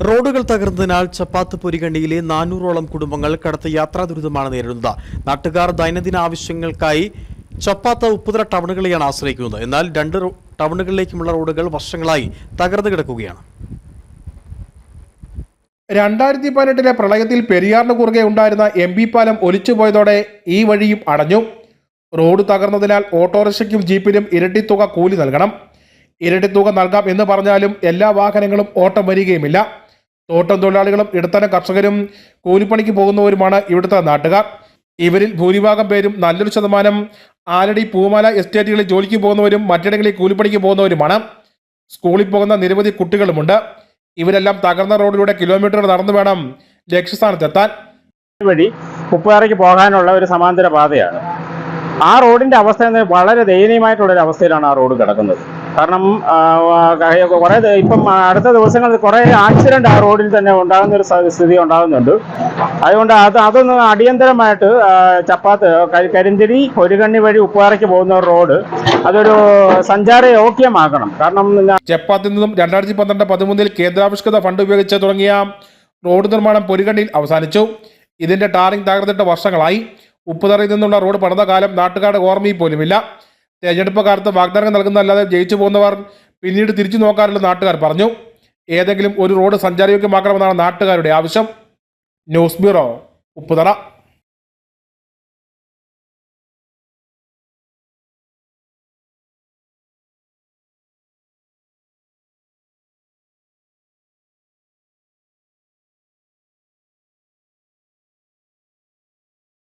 റോഡുകൾ തകർന്നതിനാൽ ചപ്പാത്ത് പൊരികണ്ണിയിലെ നാനൂറോളം കുടുംബങ്ങൾ കടുത്ത യാത്രാ ദുരിതമാണ് നേരിടുന്നത്. നാട്ടുകാർ ദൈനംദിന ആവശ്യങ്ങൾക്കായി ചപ്പാത്ത ഉപ്പുതര ടൗണുകളെയാണ് ആശ്രയിക്കുന്നത്. എന്നാൽ രണ്ട് ടൗണുകളിലേക്കുമുള്ള റോഡുകൾ വർഷങ്ങളായി തകർന്നു കിടക്കുകയാണ്. രണ്ടായിരത്തി പതിനെട്ടിലെ പ്രളയത്തിൽ പെരിയാറിന് കുറുകെ ഉണ്ടായിരുന്ന എം ബി പാലം ഒലിച്ചുപോയതോടെ ഈ വഴിയും അടഞ്ഞു. റോഡ് തകർന്നതിനാൽ ഓട്ടോറിക്ഷയ്ക്കും ജീപ്പിനും ഇരട്ടി തുക കൂലി നൽകണം. ഇരട്ടി തുക നൽകാം എന്ന് പറഞ്ഞാലും എല്ലാ വാഹനങ്ങളും ഓട്ടം വരികയുമില്ല. തോട്ടം തൊഴിലാളികളും ഇടത്തരം കർഷകരും കൂലിപ്പണിക്ക് പോകുന്നവരുമാണ് ഇവിടുത്തെ നാട്ടുകാർ. ഇവരിൽ ഭൂരിഭാഗം പേരും നല്ലൊരു ശതമാനം ആലടി പൂമാല എസ്റ്റേറ്റുകളിൽ ജോലിക്ക് പോകുന്നവരും മറ്റിടങ്ങളിൽ കൂലിപ്പണിക്ക് പോകുന്നവരുമാണ്. സ്കൂളിൽ പോകുന്ന നിരവധി കുട്ടികളുമുണ്ട്. ഇവരെല്ലാം തകർന്ന റോഡിലൂടെ കിലോമീറ്റർ നടന്നു വേണം ലക്ഷ്യസ്ഥാനത്തെത്താൻ. വഴി കുപ്പുകാരയ്ക്ക് പോകാനുള്ള ഒരു സമാന്തര പാതയാണ്. ആ റോഡിന്റെ അവസ്ഥ വളരെ ദയനീയമായിട്ടുള്ള ഒരു അവസ്ഥയിലാണ് ആ റോഡ് കിടക്കുന്നത്. കാരണം കുറേ ഇപ്പം അടുത്ത ദിവസങ്ങളിൽ കുറേ ആക്സിഡന്റ് ആ റോഡിൽ തന്നെ ഉണ്ടാകുന്ന ഒരു സ്ഥിതി ഉണ്ടാകുന്നുണ്ട്. അതുകൊണ്ട് അത് അതൊന്ന് അടിയന്തരമായിട്ട് ചപ്പാത്ത് കരിന്തിരി ഒരുകണ്ണി വഴി ഉപ്പുകാരയ്ക്ക് പോകുന്ന റോഡ് അതൊരു സഞ്ചാര യോഗ്യമാക്കണം. കാരണം ചെപ്പാത്തിൽ നിന്നും രണ്ടായിരത്തി പന്ത്രണ്ട് പതിമൂന്നിൽ കേന്ദ്രാവിഷ്കൃത ഫണ്ട് ഉപയോഗിച്ച് തുടങ്ങിയ റോഡ് നിർമ്മാണം പൊരുകണ്ണിയിൽ അവസാനിച്ചു. ഇതിന്റെ ടാറിംഗ് തകർന്നിട്ട് വർഷങ്ങളായി. ഉപ്പുതറയിൽ നിന്നുള്ള റോഡ് പണിത കാലം നാട്ടുകാരുടെ ഓർമ്മയിൽ പോലുമില്ല. തെരഞ്ഞെടുപ്പ് കാലത്ത് വാഗ്ദാനം നൽകുന്നതല്ലാതെ ജയിച്ചു പോകുന്നവർ പിന്നീട് തിരിച്ചു നോക്കാറില്ല നാട്ടുകാർ പറഞ്ഞു. ഏതെങ്കിലും ഒരു റോഡ് സഞ്ചാരയോഗ്യമാക്കണമെന്നാണ് നാട്ടുകാരുടെ ആവശ്യം. News bureau Upputhara.